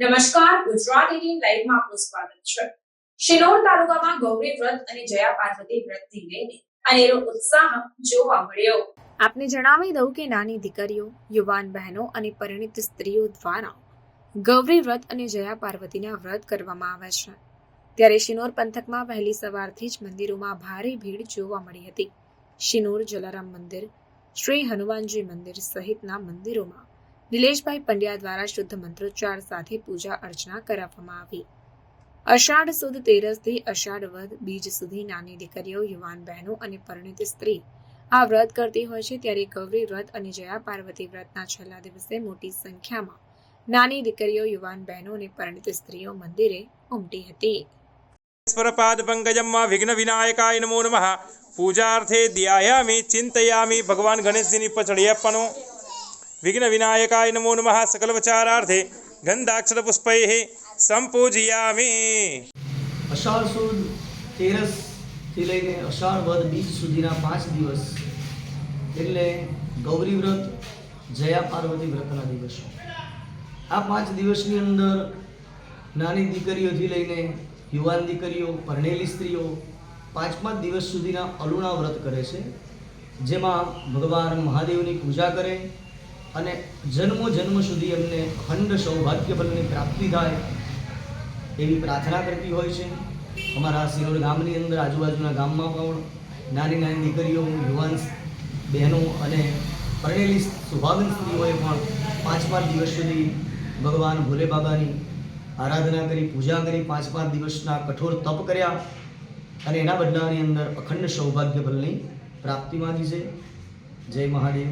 નમસ્કાર, ગુજરાત એટીન લાઈવમાં આપનું સ્વાગત છે. શિનોર તાલુકામાં ગૌરી વ્રત અને જયા પાર્વતી વ્રતને લઈને અનેરો ઉત્સાહ જોવા મળ્યો. આપને જણાવી દઉં કે નાની દીકરીઓ, યુવાન બહેનો અને પરિણિત સ્ત્રીઓ દ્વારા ગૌરી વ્રત અને જયા પાર્વતીના વ્રત કરવામાં આવે છે. ત્યારે શિનોર પંથકમાં વહેલી સવારથી જ મંદિરોમાં ભારે ભીડ જોવા મળી હતી. શિનોર જલારામ મંદિર, શ્રી હનુમાનજી મંદિર સહિતના મંદિરોમાં નિલેશભાઈ પંડ્યા દ્વારા શુદ્ધ મંત્રોચ્ચાર સાથે પૂજા અર્ચના કરાવવામાં આવી. અષાઢ સુદ તેરસથી અષાઢ વદ બીજ સુધી નાની દીકરીઓ, યુવાન બહેનો અને પરિણીત સ્ત્રી આ વ્રત કરતી હોય છે ત્યારે ગૌરી વ્રત અને જયા પાર્વતી વ્રતના છેલ્લા દિવસે મોટી સંખ્યામાં નાની દીકરીઓ, યુવાન બહેનો અને પરિણીત સ્ત્રીઓ મંદિરે ઉમટી હતી. સ્વરપાદપંકજમ વિઘ્ન વિનાયકાય નમો નમઃ. પૂજાર્થે ધ્યાયામી, ચિંતયામી ભગવાન ગણેશજીની પછડી આપવાનો વિઘ્ન વિનાયકાય નમો નમઃ સકલ વચારાર્થે ગંધાક્ષર પુષ્પૈ સંપૂજયામી અષાઢ સુદ તેરસથી લઈને અષાઢ વદ બીજ સુધીના પાંચ દિવસ એટલે ગૌરી વ્રત જયા પાર્વતી વ્રતના દિવસો આ પાંચ દિવસની અંદર નાની દીકરીઓથી લઈને યુવાન દીકરીઓ પરણેલી સ્ત્રીઓ પાંચ પાંચ દિવસ સુધીના અલુણા વ્રત કરે છે જેમાં ભગવાન મહાદેવની પૂજા કરે અને જન્મો જન્મ સુધી એમને અખંડ સૌભાગ્ય બલની પ્રાપ્તિ થાય એવી પ્રાર્થના કરતી હોય છે. અમારા સિરોડ ગામની અંદર આજુબાજુના ગામમાં પણ નાની નાની દીકરીઓ, યુવાન બહેનો અને પરણેલી સુભાગન સ્ત્રીઓએ પણ પાંચ પાંચ દિવસ સુધી ભગવાન ભોલે બાબાની આરાધના કરી, પૂજા કરી, પાંચ પાંચ દિવસના કઠોર તપ કર્યા અને એના બદલાની અંદર અખંડ સૌભાગ્ય બલની પ્રાપ્તિ માગી છે. જય મહાદેવ.